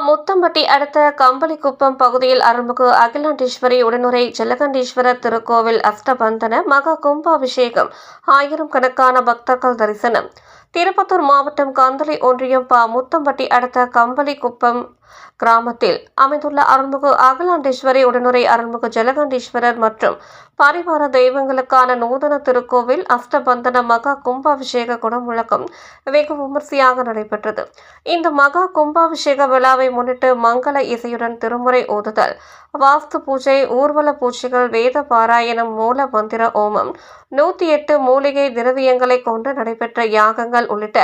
முத்தம்பட்டி அடுத்த கம்பளிக்குப்பம் பகுதியில் அருள்மிகு அகிலாண்டீஸ்வரி உடனுரை ஜலகண்டீஸ்வரர் திருக்கோவில் அஷ்டபந்தன மகா கும்பாபிஷேகம். ஆயிரம் கணக்கான பக்தர்கள் தரிசனம். திருப்பத்தூர் மாவட்டம் கந்தளி ஒன்றியம் ப. முத்தம்பட்டி அடுத்த கம்பளிக்குப்பம் கிராமத்தில் அமைந்துள்ள அருள்மிகு அகலாண்டேஸ்வரி உடனுரை அருள்மிகு ஜலகண்டீஸ்வரர் மற்றும் பரிவார தெய்வங்களுக்கான நூதன திருக்கோவில் அஷ்டபந்தன மகா கும்பாபிஷேக குடமுழக்கம் வெகு விமர்சையாக நடைபெற்றது. இந்த மகா கும்பாபிஷேக விழாவை முன்னிட்டு மங்கள இசையுடன் திருமுறை ஓதுதல் வாஸ்து பூஜை ஊர்வல பூஜைகள் வேத பாராயணம் மூல மந்திர ஓமம் நூத்தி எட்டு மூலிகை திரவியங்களை கொண்டு நடைபெற்ற யாகங்கள் உள்ளிட்ட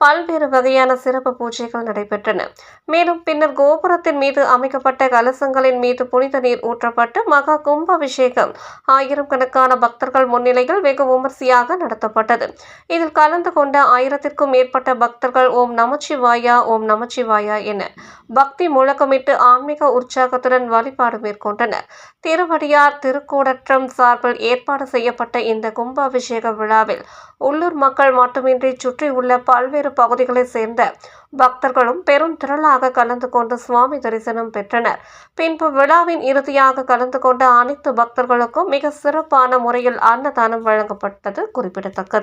பல்வேறு வகையான சிறப்பு பூஜைகள் நடைபெற்றன. மேலும் பின்னர் கோபுரத்தின் மீது அமைக்கப்பட்ட கலசங்களின் மீது புனித நீர் ஊற்றப்பட்டு மகா கும்பாபிஷேகம் ஆயிரம் கணக்கான பக்தர்கள் முன்னிலையில் வெகு விமர்சையாக நடத்தப்பட்டது. இதில் கலந்து கொண்ட ஆயிரத்திற்கும் மேற்பட்ட பக்தர்கள் ஓம் நமச்சிவாயா ஓம் நமச்சிவாயா என பக்தி முழக்கமிட்டு ஆன்மீக உற்சாகத்துடன் வழிபாடு மேற்கொண்டனர். திருவடியார் திருக்கூடற்றம் சார்பில் ஏற்பாடு செய்யப்பட்ட இந்த கும்பாபிஷேக விழாவில் உள்ளூர் மக்கள் மட்டுமின்றி சுற்றியுள்ள பல்வேறு பகுதிகளைச் சேர்ந்த பக்தர்களும் பெரும் திரளாக கலந்து கொண்டு சுவாமி தரிசனம் பெற்றனர். பின்பு விழாவின் இறுதியாக கலந்து கொண்ட அனைத்து பக்தர்களுக்கும் மிக சிறப்பான முறையில் அன்னதானம் வழங்கப்பட்டது குறிப்பிடத்தக்கது.